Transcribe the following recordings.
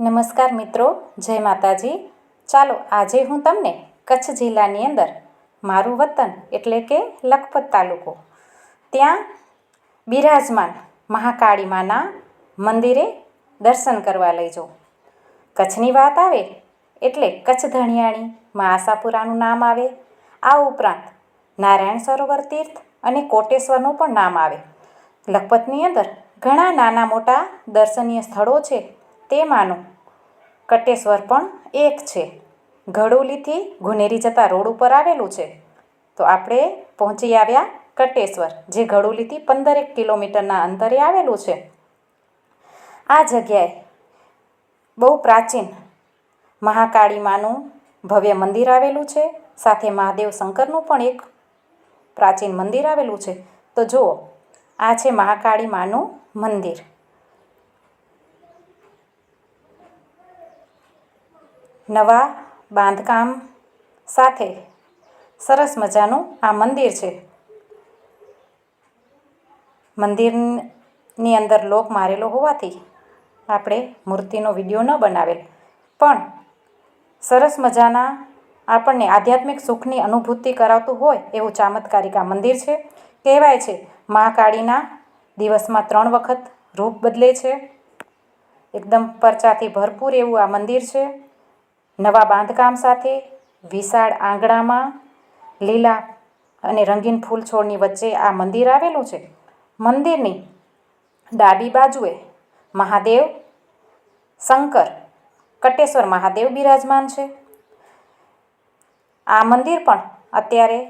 નમસ્કાર મિત્રો, જય માતાજી. ચાલો, આજે હું તમને કચ્છ જિલ્લાની અંદર મારું વતન એટલે કે લખપત તાલુકો, ત્યાં બિરાજમાન મહાકાળી માના મંદિરે દર્શન કરવા લઈ જાઉં. કચ્છની વાત આવે એટલે કચ્છ ધણિયાણી માં આશાપુરાનું નામ આવે. આ ઉપરાંત નારાયણ સરોવર તીર્થ અને કોટેશ્વરનું પણ નામ આવે. લખપતની અંદર ઘણા નાના મોટા દર્શનીય સ્થળો છે. તેમાંનું કટેશ્વર પણ એક છે. ઘડોલીથી ગુનેરી જતા રોડ ઉપર આવેલું છે. તો આપણે પહોંચી આવ્યા કટેશ્વર, જે ઘડોલીથી પંદરેક કિલોમીટરના અંતરે આવેલું છે. આ જગ્યાએ બહુ પ્રાચીન મહાકાળી માનું ભવ્ય મંદિર આવેલું છે. સાથે મહાદેવ શંકરનું પણ એક પ્રાચીન મંદિર આવેલું છે. તો જુઓ, આ છે મહાકાળી માનું મંદિર. નવા બાંધકામ સાથે સરસ મજાનું આ મંદિર છે. મંદિરની અંદર લોક મારેલો હોવાથી આપણે મૂર્તિનો વીડિયો ન બનાવેલ. પણ સરસ મજાના આપણને આધ્યાત્મિક સુખની અનુભૂતિ કરાવતું હોય એવું ચામત્કારિક આ મંદિર છે. કહેવાય છે મહાકાળીના દિવસમાં ત્રણ વખત રૂપ બદલે છે. એકદમ પરચાથી ભરપૂર એવું આ મંદિર છે. નવા બાંધકામ સાથે, વિશાળ આંગણામાં, લીલા અને રંગીન ફૂલ છોડની વચ્ચે આ મંદિર આવેલું છે. મંદિરની ડાબી બાજુએ મહાદેવ, શંકર, કટેશ્વર મહાદેવ બિરાજમાન છે. આ મંદિર પણ અત્યારે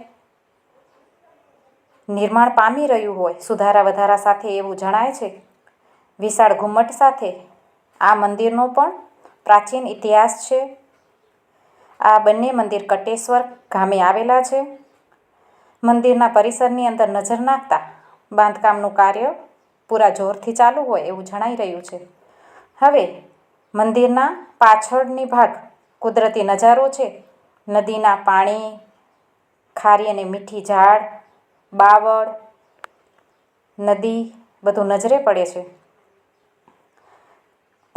નિર્માણ પામી રહ્યું હોય, સુધારા વધારા સાથે એવું જણાય છે. વિશાળ ઘુમ્મટ સાથે આ મંદિરનો પણ પ્રાચીન ઇતિહાસ છે. આ બંને મંદિર કટેશ્વર ગામે આવેલા છે. મંદિરના પરિસરની અંદર નજર નાખતા બાંધકામનું કાર્ય પૂરા જોરથી ચાલુ હોય એવું જણાઈ રહ્યું છે. હવે મંદિરના પાછળની ભાગ કુદરતી નજારો છે. નદીના પાણી, ખારી અને મીઠી ઝાડ, બાવળ, નદી બધું નજરે પડે છે.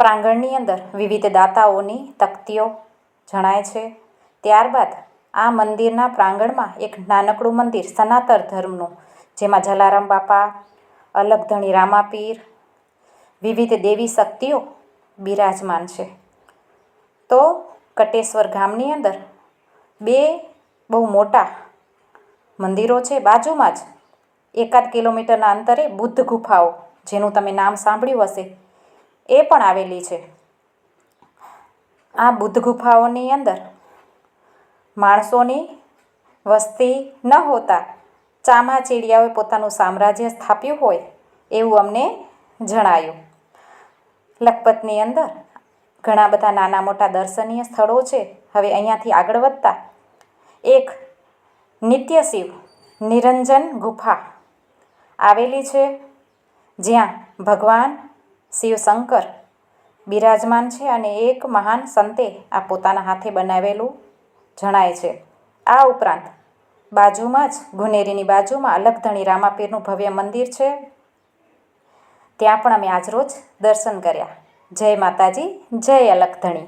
પ્રાંગણની અંદર વિવિધ દાતાઓની તકતીઓ જણાય છે. ત્યારબાદ આ મંદિરના પ્રાંગણમાં એક નાનકડું મંદિર સનાતર ધર્મનું, જેમાં જલારામ બાપા, અલગધણી રામાપીર, વિવિધ દેવી શક્તિઓ બિરાજમાન છે. તો કટેશ્વર ગામની અંદર બે બહુ મોટા મંદિરો છે. બાજુમાં જ એકાદ કિલોમીટરના અંતરે બુદ્ધ ગુફાઓ, જેનું તમે નામ સાંભળ્યું હશે, એ પણ આવેલી છે. આ બુદ્ધ ગુફાઓની અંદર માણસોની વસ્તી ન હોતા. ચામાચીડિયાઓએ પોતાનું સામ્રાજ્ય સ્થાપ્યું હોય એવું અમને જણાયું. લખપતની અંદર ઘણા બધા નાના મોટા દર્શનીય સ્થળો છે. હવે અહીંયાથી આગળ વધતા. એક નિત્ય શિવ નિરંજન ગુફા આવેલી છે, જ્યાં ભગવાન શિવશંકર બિરાજમાન છે અને એક મહાન સંતે આ પોતાના હાથે બનાવેલું જણાય છે. આ ઉપરાંત, બાજુમાં જ ગુનેરીની બાજુમાં અલગધણી રામાપીરનું ભવ્ય મંદિર છે. ત્યાં પણ અમે આજરોજ દર્શન કર્યા. જય માતાજી, જય અલગધણી